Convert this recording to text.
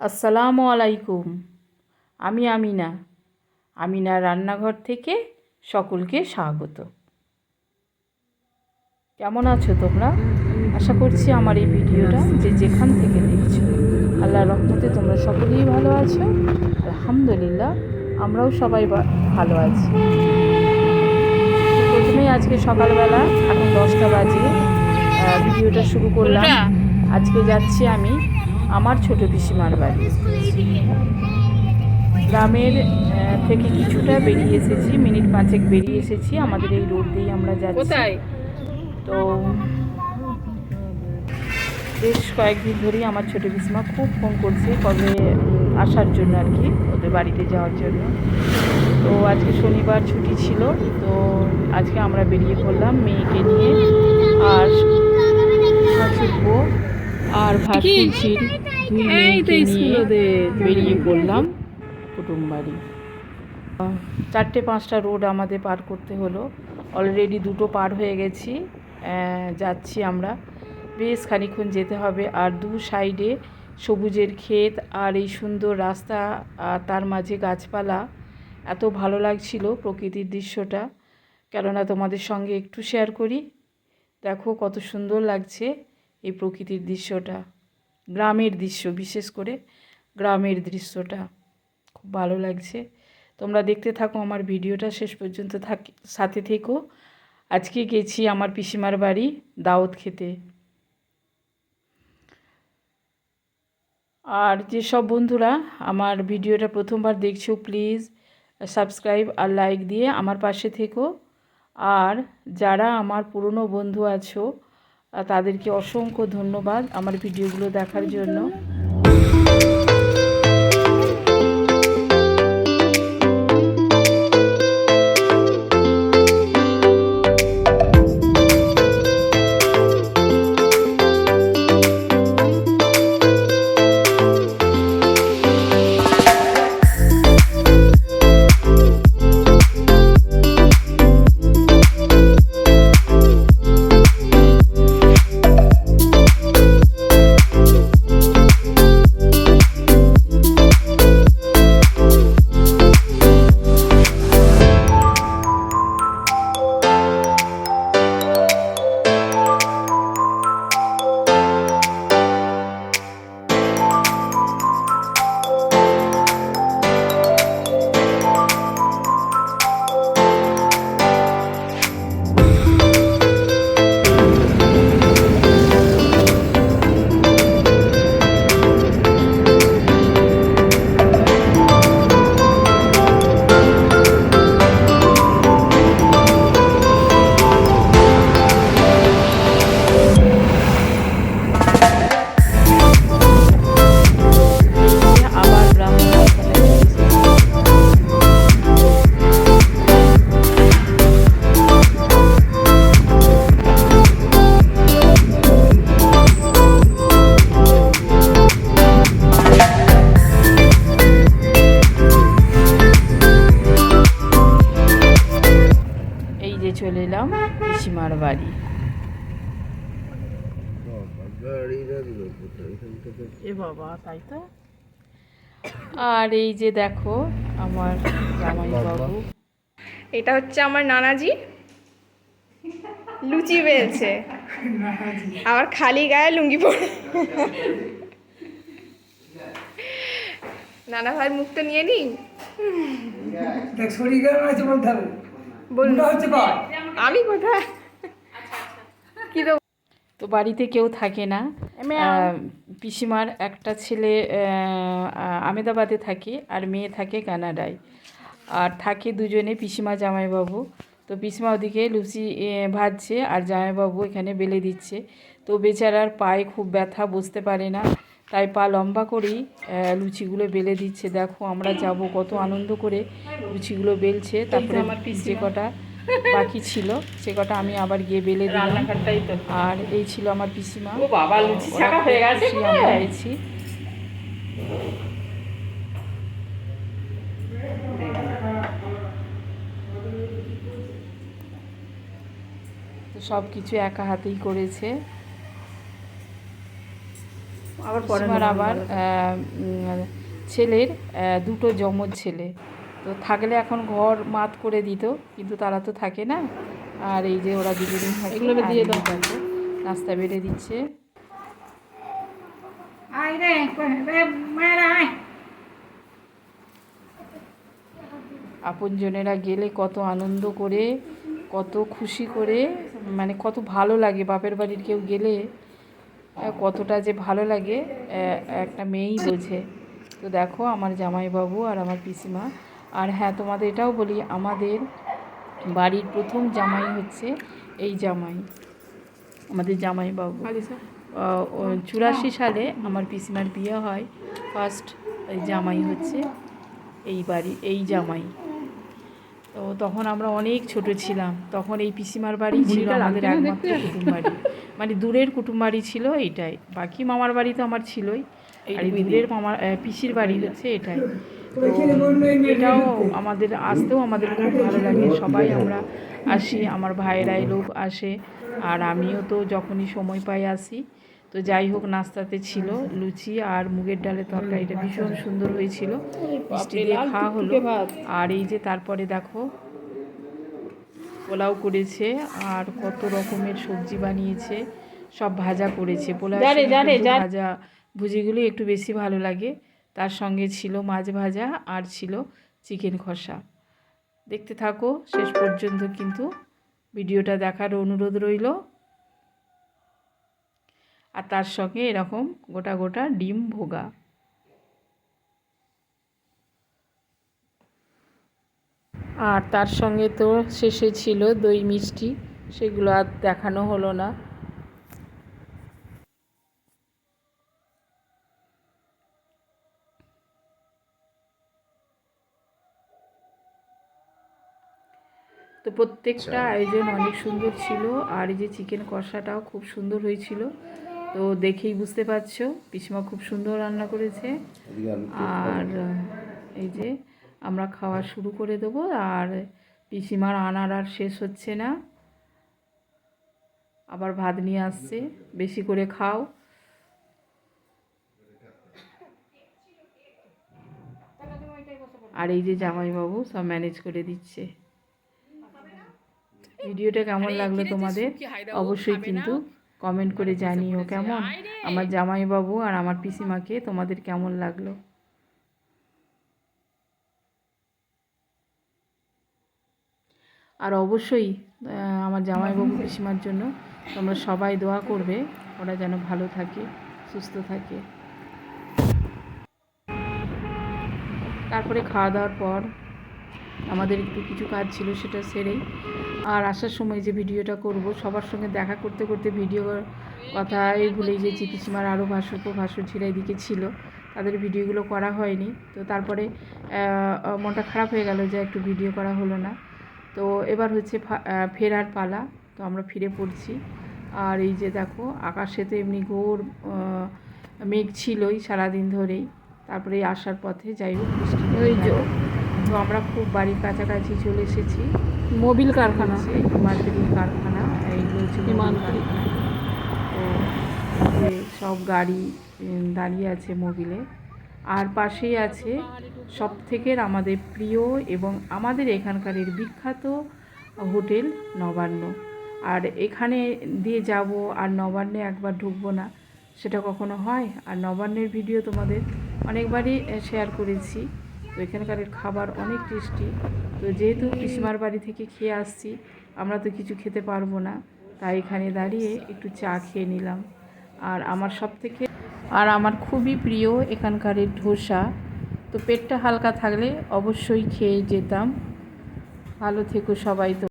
আসসালামু আলাইকুম। আমি আমিনা। আমিনা রান্নাঘর থেকে সকলকে স্বাগত। কেমন আছো তোমরা? আশা করছি আমার এই ভিডিওটা যে যেখান থেকে দেখছ আল্লাহ রহমতে তোমরা সকলেই ভালো আছো। আলহামদুলিল্লাহ আমরাও সবাই ভালো আছি। প্রথমেই আজকে সকালবেলা এখন দশটা বাজে ভিডিওটা শুরু করলাম। আজকে যাচ্ছি আমি আমার ছোট পিসিমার বাড়ি। গ্রামের থেকে কিছুটা বেরিয়ে এসেছি মিনিট পাঁচেক বেরিয়ে এসেছি। আমাদের এই রোড দিয়েই আমরা যাচ্ছি। তো বেশ কয়েকদিন ধরেই আমার ছোটো পিসমা খুব ফোন করছে কবে আসার জন্য আর কি ওদের বাড়িতে যাওয়ার জন্য। তো আজকে শনিবার ছুটি ছিল তো আজকে আমরা বেরিয়ে পড়লাম মেয়েকে নিয়ে। আর ভাসুরবো আর ভাসুরছির দুই মেয়েকে নিয়ে বেরিয়ে পড়লাম কুটুম বাড়ি। চারটে পাঁচটা রোড আমাদের পার করতে হলো। অলরেডি দুটো পার হয়ে গেছি। যাচ্ছি আমরা। বেশ খানিক্ষণ যেতে হবে। আর দু সাইডে সবুজের ক্ষেত আর এই সুন্দর রাস্তা আর তার মাঝে গাছপালা। এত ভালো লাগছিল প্রকৃতির দৃশ্যটা। কেননা তোমাদের সঙ্গে একটু শেয়ার করি। দেখো কত সুন্দর লাগছে। এই প্রকৃতির দৃশ্যটা, গ্রামের দৃশ্য, বিশেষ করে গ্রামের দৃশ্যটা খুব ভালো লাগছে। তোমরা দেখতে থাকো আমার ভিডিওটা, শেষ পর্যন্ত থাক, সাথে থেকো। আজকে গেছি আমার পিসিমার বাড়ি দাওয়াত খেতে। আর যেসব বন্ধুরা আমার ভিডিওটা প্রথমবার দেখছ, প্লিজ সাবস্ক্রাইব আর লাইক দিয়ে আমার পাশে থেকো। আর যারা আমার পুরনো বন্ধু আছো তাদেরকে অসংখ্য ধন্যবাদ আমার ভিডিওগুলো দেখার জন্য। বাড়ি। এ বাবা তাই তো? আর এই যে দেখো আমার জামাই বাবু এটা হচ্ছে আমার নানাজি। লুচি বেলছে। আমার খালি গায়ে লুঙ্গি পরে। নানা ভাই মুখটা নিয়ে নি আমি শরীর কেমন আছে বলতে হবে বলুন মুন্ডা হচ্ছে কয় আমি কোথায় কি দেবো? তো বাড়িতে কেউ থাকে না। পিসিমার একটা ছেলে আমেদাবাদে থাকে আর মেয়ে থাকে কানাডায়। আর থাকে দুজনে পিসিমা জামাইবাবু। তো পিসিমা ওদিকে লুচি ভাজছে আর জামাইবাবু এখানে বেলে দিচ্ছে। তো বেচারার পায়ে খুব ব্যথা বুঝতে পারে না। তাই পা লম্বা করেই লুচিগুলো বেলে দিচ্ছে। দেখো আমরা যাব কত আনন্দ করে লুচিগুলো বেলছে। তারপরে যে কটা বাকি ছিল সে কটা আমি আবার গিয়ে বেলে দিলাম। আর এই ছিল আমার পিসিমা। ও বাবা লুচি ছাকা হয়ে গেছে আমরা হয়েছি তো সব কিছু একা হাতেই করেছে। আবার আবার আহ, ছেলের দুটো যমজ ছেলে। তো থাকলে এখন ঘর মাত করে দিত কিন্তু তারা তো থাকে না। আর এই যে ওরা থাকে এগুলো দিয়ে দাও। নাস্তা বেড়ে দিচ্ছে। আপনজনেরা গেলে কত আনন্দ করে কত খুশি করে মানে কত ভালো লাগে। বাপের বাড়ির কেউ গেলে কতটা যে ভালো লাগে একটা মেয়েই বোঝে। তো দেখো আমার জামাইবাবু আর আমার পিসিমা আর হ্যাঁ তোমাদের এটাও বলি আমাদের বাড়ির প্রথম জামাই হচ্ছে এই জামাই আমাদের জামাই বাবু চুরাশি সালে আমার পিসিমার বিয়ে হয় ফার্স্ট জামাই হচ্ছে এই বাড়ি এই জামাই। তো তখন আমরা অনেক ছোট ছিলাম তখন এই পিসিমার বাড়ি ছিল আমাদের একমাত্র কুটুম বাড়ি। মানে দূরের কুটুম বাড়ি ছিল এইটাই বাকি মামার বাড়ি তো আমার ছিলই আর দূরের মামার পিসির বাড়ি হচ্ছে এটাই। তো এটাও আমাদের আসতেও আমাদের খুব ভালো লাগে। সবাই আমরা আসি আমার ভাইয়েরাই লোক আসে। আর আমিও তো যখনই সময় পাই আসি। তো যাই হোক নাস্তাতে ছিল লুচি আর মুগের ডালের তরকারিটা ভীষণ সুন্দর হয়েছিল। মিষ্টি দিয়ে খাওয়া হলো। আর এই যে তারপরে দেখো পোলাও করেছে আর কত রকমের সবজি বানিয়েছে। সব ভাজা করেছে। পোলাও। ভাজা ভুজিগুলি একটু বেশি ভালো লাগে। তার সঙ্গে ছিল মাছ ভাজা আর ছিল চিকেন কষা। দেখতে থাকো, শেষ পর্যন্ত কিন্তু ভিডিওটা দেখার অনুরোধ রইল। আর তার সঙ্গে এরকম গোটা গোটা ডিম ভোগা। আর তার সঙ্গে তো শেষে ছিল দই মিষ্টি, সেগুলো আর দেখানো হলো না। তো প্রত্যেকটা আয়োজন অনেক সুন্দর ছিল আর এই যে চিকেন কষাটাও খুব সুন্দর হয়েছিল। তো দেখেই বুঝতে পারছ পিসমা খুব সুন্দর রান্না করেছে। আর এই যে আমরা খাওয়া শুরু করে দেবো আর পিসিমার আনার আর শেষ হচ্ছে না। আবার ভাত নিয়ে আসছে বেশি করে খাও। আর এই যে জামাইবাবু সব ম্যানেজ করে দিচ্ছে। ভিডিওটা কেমন লাগল তোমাদের? অবশ্যই কিন্তু কমেন্ট করে জানিও কেমন? আমার জামাইবাবু আর আমার পিসিমাকে তোমাদের কেমন লাগল? আর অবশ্যই আমার জামাইবাবু পিসিমার জন্য তোমরা সবাই দোয়া করবে ওরা যেন ভালো থাকে সুস্থ থাকে। তারপরে খাওয়া দাওয়ার পর আমাদের একটু কিছু কাজ ছিল সেটা সেরেই। আর আসার সময় যে ভিডিওটা করব সবার সঙ্গে দেখা করতে করতে ভিডিও কথাই ভুলে যে পিসিমার আরও ভাস্যক ভাস্যছিরা এদিকে ছিল তাদের ভিডিওগুলো করা হয়নি। তো তারপরে মনটা খারাপ হয়ে গেল যে একটু ভিডিও করা হলো না। তো এবার হচ্ছে ফেরার পালা তো আমরা ফিরে পড়ছি। আর এই যে দেখো আকাশে তো এমনি ঘোর মেঘ ছিলই সারাদিন ধরেই। তারপরে এই আসার পথে যাই হোক বৃষ্টি। তো আমরা খুব বাড়ির কাছাকাছি চলে এসেছি। মোবিল কারখানা। হিমাদ্রি কারখানা এইগুলো হচ্ছে। কারখানা। তো সব গাড়ি দাঁড়িয়ে আছে মোবিলে। আর পাশেই আছে সব থেকে আমাদের প্রিয় এবং আমাদের এখানকারের বিখ্যাত হোটেল নবান্ন। আর এখানে দিয়ে যাব আর নবান্নে একবার ঢুকবো না সেটা কখনো হয়? আর নবান্নের ভিডিও তোমাদের অনেকবারই শেয়ার করেছি। তো এখানকার খাবার অনেক টেস্টি। তো যেহেতু পিসিমার বাড়ি থেকে খেয়ে আসছি, আমরা তো কিছু খেতে পারব না। তাই এখানে দাঁড়িয়ে একটু চা খেয়ে নিলাম। আর আমার সব থেকে আর আমার খুবই প্রিয় এখানকারের ধোসা। তো পেটটা হালকা থাকলে অবশ্যই খেয়ে যেতাম। ভালো থেকো সবাই তো।